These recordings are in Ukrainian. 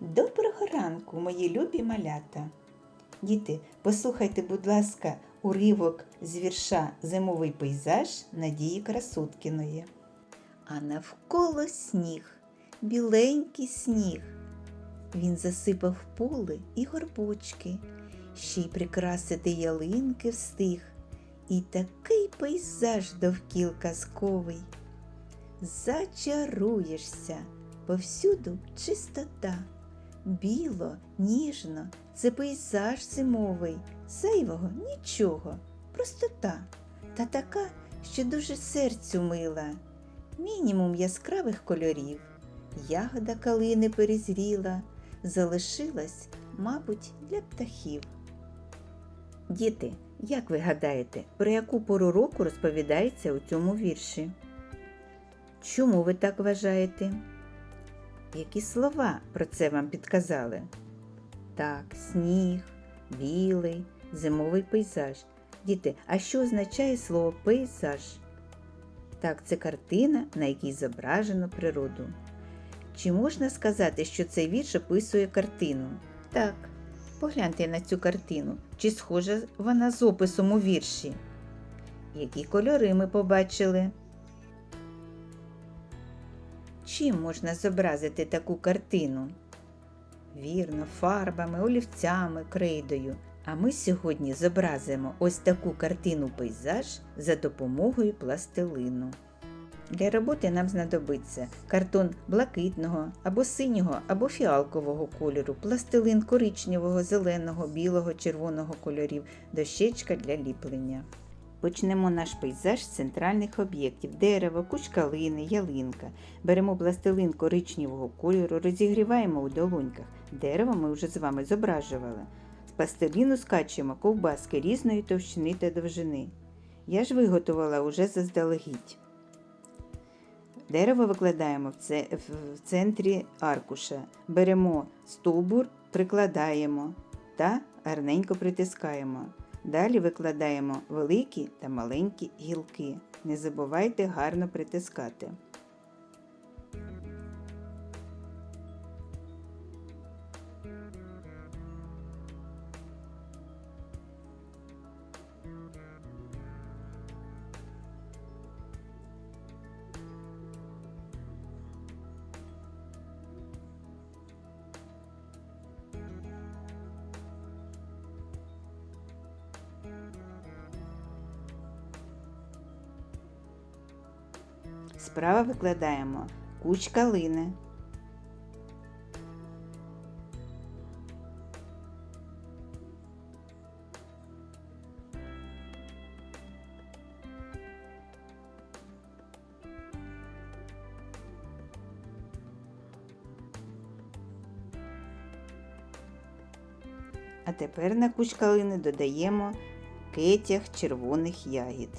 Доброго ранку, мої любі малята. Діти, послухайте, будь ласка, уривок з вірша Зимовий пейзаж Надії Красуткіної. А навколо сніг, біленький сніг. Він засипав поле і горбочки, ще й прикрасити ялинки встиг. І такий пейзаж довкіл казковий. Зачаруєшся, повсюду чистота. Біло, ніжно, це пейзаж зимовий, зайвого нічого, простота, та така, що дуже серцю мила. Мінімум яскравих кольорів, ягода калини перезріла, залишилась, мабуть, для птахів. Діти, як ви гадаєте, про яку пору року розповідається у цьому вірші? Чому ви так вважаєте? Які слова про це вам підказали? Так, сніг, білий, зимовий пейзаж. Діти, а що означає слово пейзаж? Так, це картина, на якій зображено природу. Чи можна сказати, що цей вірш описує картину? Так, погляньте на цю картину. Чи схожа вона з описом у вірші? Які кольори ми побачили? Чим можна зобразити таку картину? Вірно, фарбами, олівцями, крейдою. А ми сьогодні зобразимо ось таку картину пейзаж за допомогою пластилину. Для роботи нам знадобиться картон блакитного або синього або фіалкового кольору, пластилин коричневого, зеленого, білого, червоного кольорів, дощечка для ліплення. Почнемо наш пейзаж з центральних об'єктів дерево, куч калини, ялинка. Беремо пластилин коричневого кольору, розігріваємо у долоньках. Дерево ми вже з вами зображували. З пластиліну скачуємо ковбаски різної товщини та довжини. Я ж виготовила уже заздалегідь. Дерево викладаємо в центрі аркуша. Беремо стовбур, прикладаємо та гарненько притискаємо. Далі викладаємо великі та маленькі гілки. Не забувайте гарно притискати. Справа викладаємо куч калини. А тепер на куч калини додаємо кетяг червоних ягід.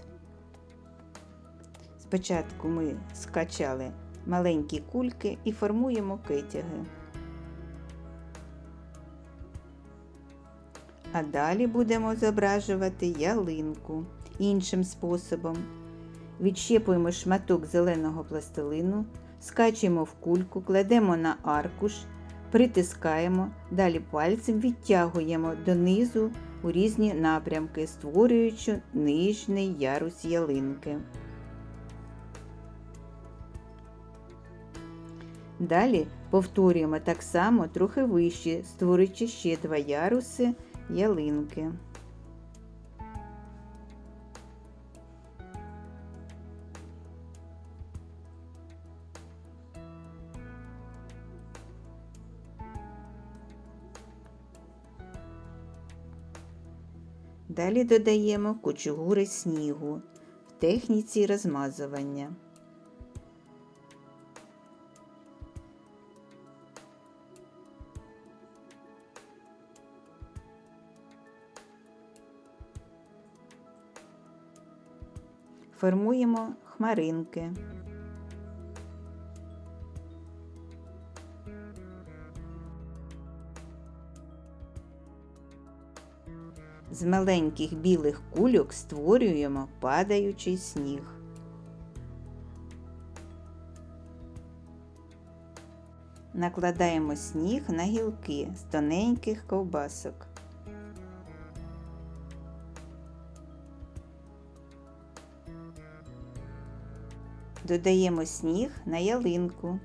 Спочатку ми скачали маленькі кульки і формуємо кетяги. А далі будемо зображувати ялинку іншим способом. Відщепуємо шматок зеленого пластилину, скачуємо в кульку, кладемо на аркуш, притискаємо, далі пальцем відтягуємо донизу у різні напрямки, створюючи нижній ярус ялинки. Далі повторюємо так само трохи вище, створюючи ще два яруси ялинки. Далі додаємо кучугури снігу в техніці розмазування. Формуємо хмаринки. З маленьких білих кульок створюємо падаючий сніг. накладаємо сніг на гілки з тоненьких ковбасок. Додаємо сніг на ялинку.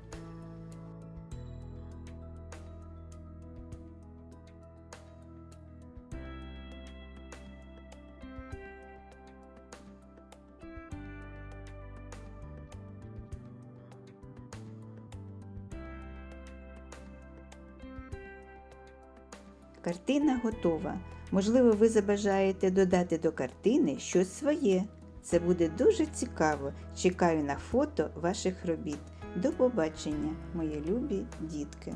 Картина готова. Можливо, ви забажаєте додати до картини щось своє. Це буде дуже цікаво. Чекаю на фото ваших робіт. До побачення, мої любі дітки!